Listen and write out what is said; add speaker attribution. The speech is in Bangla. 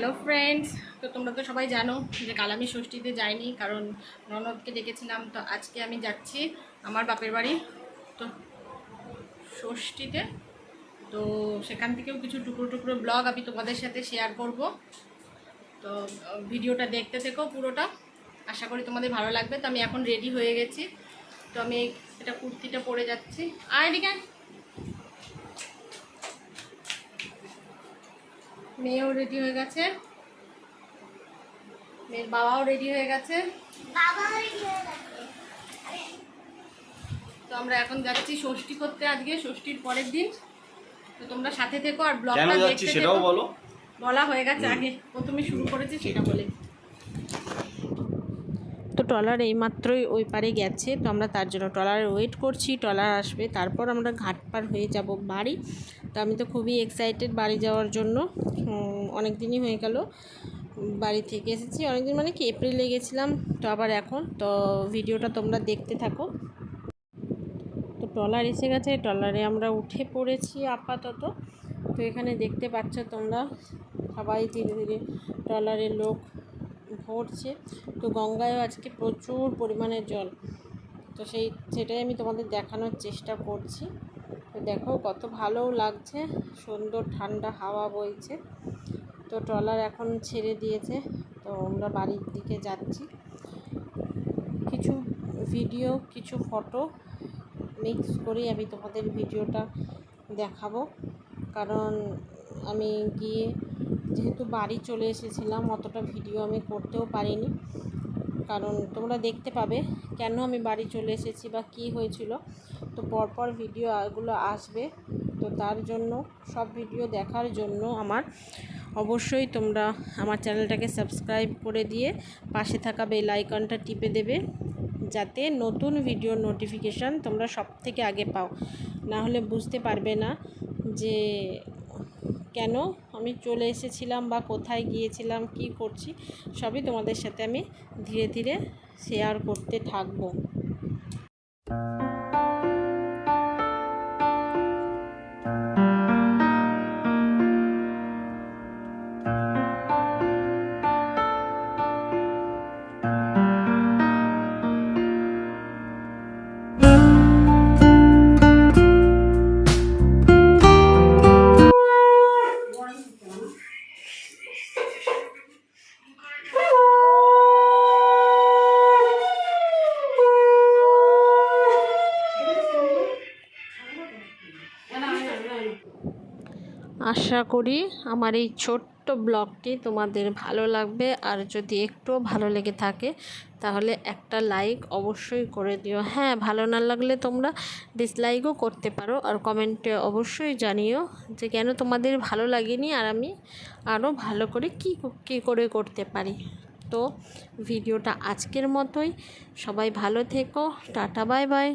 Speaker 1: হ্যালো ফ্রেন্ডস, তো তোমরা তো সবাই জানো যে কাল আমি ষষ্ঠীতে যাইনি, কারণ ননদকে ডেকেছিলাম। তো আজকে আমি যাচ্ছি আমার বাপের বাড়ি, তো ষষ্ঠীতে। তো সেখান থেকেও কিছু টুকরো টুকরো ব্লগ আমি তোমাদের সাথে শেয়ার করব। তো ভিডিওটা দেখতে থেকো পুরোটা। আশা করি তোমাদের ভালো লাগবে। তো আমি এখন রেডি হয়ে গেছি। তো আমি এটা কুর্তিটা পরে যাচ্ছি। আর এদিকে মেয়েও রেডি হয়ে গেছে। মেয়ের বাবাও রেডি হয়ে গেছে। তো আমরা এখন যাচ্ছি ষষ্ঠী করতে আজকে ষষ্ঠীর পরের দিন। তো তোমরা সাথে থেকো আর ব্লগটা দেখতে
Speaker 2: সেটাও
Speaker 1: থেকো।
Speaker 2: বলো।
Speaker 1: বলা হয়ে গেছে আগে। প্রথমে শুরু করেছি সেটা বলে। ট্রলার এইমাত্রই ওই পারে গেছে, তো আমরা তার জন্য ট্রলারে ওয়েট করছি, ট্রলার আসবে, তারপর আমরা ঘাট পার হয়ে যাব বাড়ি। তো আমি তো খুবই এক্সাইটেড বাড়ি যাওয়ার জন্য অনেক দিনই হয়ে গেল বাড়ি থেকে এসেছি। অনেকদিন মানে কি, এপ্রিলে গেছিলাম, তো আবার এখন, তো ভিডিওটা তোমরা দেখতে থাকো। তো ট্রলার এসে গেছে, ট্রলারে আমরা উঠে পড়েছি আপাতত। তো এখানে দেখতে পাচ্ছ তোমরা সবাই ধীরে ধীরে ট্রলারের লোক ভরছে। তো গঙ্গায়ও আজকে প্রচুর পরিমাণে জল। তো সেই, সেটাই আমি তোমাদের দেখানোর চেষ্টা করছি। তো দেখো কত ভালোও লাগছে, সুন্দর ঠান্ডা হাওয়া বইছে। তো ট্রলার এখন ছেড়ে দিয়েছে, তো আমরা বাড়ির দিকে যাচ্ছি। কিছু ভিডিও, কিছু ফটো মিক্স করেই আমি তোমাদের ভিডিওটা দেখাবো। কারণ আমি গিয়ে যেহেতু বাড়ি চলে এসেছিলাম, অতটা ভিডিও আমি করতেও পারিনি। কারণ তোমরা দেখতে পাবে কেন আমি বাড়ি চলে এসেছি বা কী হয়েছিল। তো পরপর ভিডিও এগুলো আসবে। তো তার জন্য, সব ভিডিও দেখার জন্য আমার অবশ্যই তোমরা আমার চ্যানেলটাকে সাবস্ক্রাইব করে দিয়ে পাশে থাকা বেল আইকনটা টিপে দেবে, যাতে নতুন ভিডিওর নোটিফিকেশান তোমরা সব থেকে আগে পাও। না হলে বুঝতে পারবে না যে কেন আমি চলে এসেছিলাম বা কোথায় গিয়েছিলাম, কি করছি, সবই তোমাদের সাথে আমি ধীরে ধীরে শেয়ার করতে থাকব। আশা করি আমার এই ছোট্ট ব্লগটি তোমাদের ভালো লাগবে। আর যদি একটুও ভালো লেগে থাকে, তাহলে একটা লাইক অবশ্যই করে দিও। হ্যাঁ ভালো না লাগলে তোমরা ডিসলাইকও করতে পারো। আর কমেন্টে অবশ্যই জানিও যে কেন তোমাদের ভালো লাগেনি আর আমি আরও ভালো করে কী কী করে করতে পারি। তো ভিডিওটা আজকের মতোই। সবাই ভালো থেকো। Tata, bye bye.